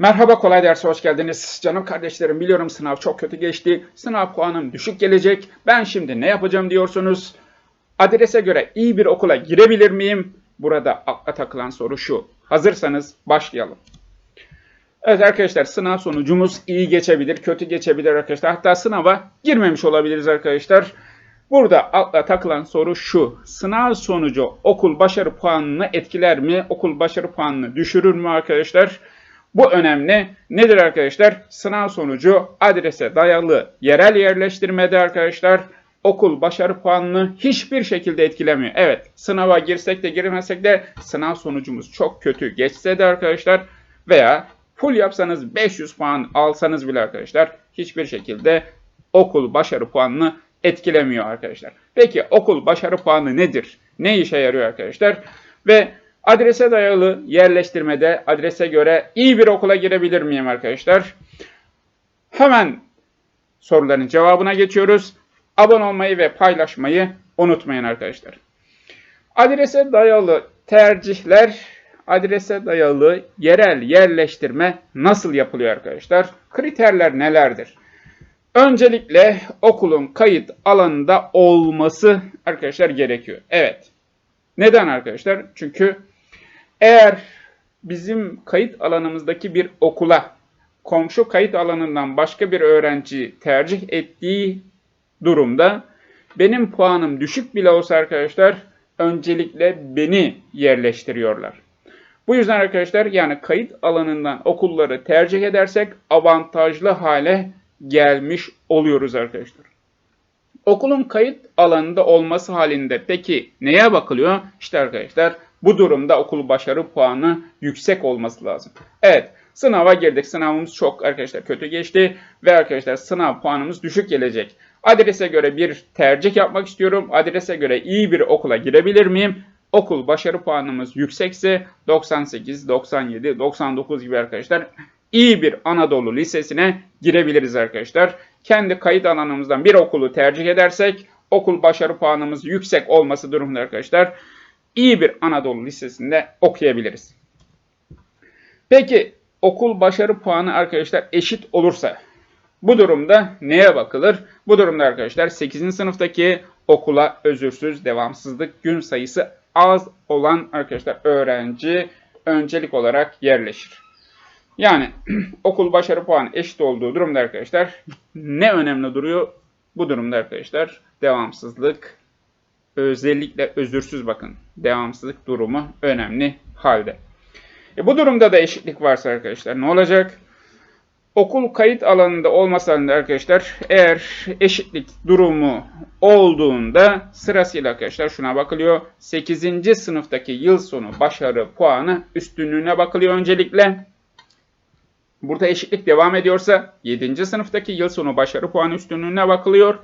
Merhaba kolay derse hoş geldiniz. Canım kardeşlerim biliyorum sınav çok kötü geçti. Sınav puanım düşük gelecek. Ben şimdi ne yapacağım diyorsunuz. Adrese göre iyi bir okula girebilir miyim? Burada akla takılan soru şu. Hazırsanız başlayalım. Evet arkadaşlar sınav sonucumuz iyi geçebilir, kötü geçebilir arkadaşlar. Hatta sınava girmemiş olabiliriz arkadaşlar. Burada akla takılan soru şu. Sınav sonucu okul başarı puanını etkiler mi? Okul başarı puanını düşürür mü arkadaşlar? Bu önemli. Nedir arkadaşlar? Sınav sonucu adrese dayalı yerel yerleştirmede arkadaşlar okul başarı puanını hiçbir şekilde etkilemiyor. Evet sınava girsek de girmesek de sınav sonucumuz çok kötü geçse de arkadaşlar veya full yapsanız 500 puan alsanız bile arkadaşlar hiçbir şekilde okul başarı puanını etkilemiyor arkadaşlar. Peki okul başarı puanı nedir? Ne işe yarıyor arkadaşlar? Ve adrese dayalı yerleştirmede adrese göre iyi bir okula girebilir miyim arkadaşlar? Hemen soruların cevabına geçiyoruz. Abone olmayı ve paylaşmayı unutmayın arkadaşlar. Adrese dayalı tercihler, adrese dayalı yerel yerleştirme nasıl yapılıyor arkadaşlar? Kriterler nelerdir? Öncelikle okulun kayıt alanında olması arkadaşlar gerekiyor. Evet. Neden arkadaşlar? Çünkü eğer bizim kayıt alanımızdaki bir okula komşu kayıt alanından başka bir öğrenci tercih ettiği durumda benim puanım düşük bile olsa arkadaşlar öncelikle beni yerleştiriyorlar. Bu yüzden arkadaşlar yani kayıt alanından okulları tercih edersek avantajlı hale gelmiş oluyoruz arkadaşlar. Okulun kayıt alanında olması halinde peki neye bakılıyor? İşte arkadaşlar bu durumda okul başarı puanı yüksek olması lazım. Evet sınava girdik. Sınavımız çok arkadaşlar kötü geçti ve arkadaşlar sınav puanımız düşük gelecek. Adrese göre bir tercih yapmak istiyorum. Adrese göre iyi bir okula girebilir miyim? Okul başarı puanımız yüksekse 98, 97, 99 gibi arkadaşlar iyi bir Anadolu Lisesi'ne girebiliriz arkadaşlar. Kendi kayıt alanımızdan bir okulu tercih edersek okul başarı puanımız yüksek olması durumunda arkadaşlar iyi bir Anadolu Lisesi'nde okuyabiliriz. Peki okul başarı puanı arkadaşlar eşit olursa bu durumda neye bakılır? Bu durumda arkadaşlar 8. sınıftaki okula özürsüz devamsızlık gün sayısı az olan arkadaşlar öğrenci öncelik olarak yerleşir. Yani okul başarı puanı eşit olduğu durumda arkadaşlar ne önemli duruyor? Bu durumda arkadaşlar devamsızlık özellikle özürsüz bakın devamsızlık durumu önemli halde. E bu durumda da eşitlik varsa arkadaşlar ne olacak? Okul kayıt alanında olmasa da arkadaşlar eğer eşitlik durumu olduğunda sırasıyla arkadaşlar şuna bakılıyor. 8. sınıftaki yıl sonu başarı puanı üstünlüğüne bakılıyor öncelikle. Burada eşitlik devam ediyorsa 7. sınıftaki yıl sonu başarı puanı üstünlüğüne bakılıyor.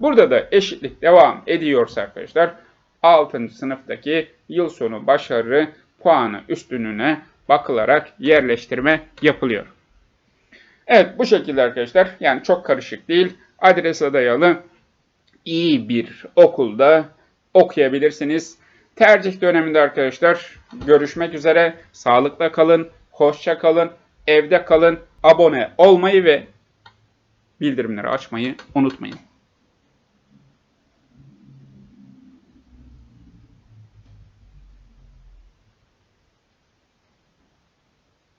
Burada da eşitlik devam ediyorsa arkadaşlar 6. sınıftaki yıl sonu başarı puanı üstünlüğüne bakılarak yerleştirme yapılıyor. Evet bu şekilde arkadaşlar yani çok karışık değil. Adrese dayalı iyi bir okulda okuyabilirsiniz. Tercih döneminde arkadaşlar görüşmek üzere. Sağlıkla kalın, hoşça kalın, evde kalın, abone olmayı ve bildirimleri açmayı unutmayın.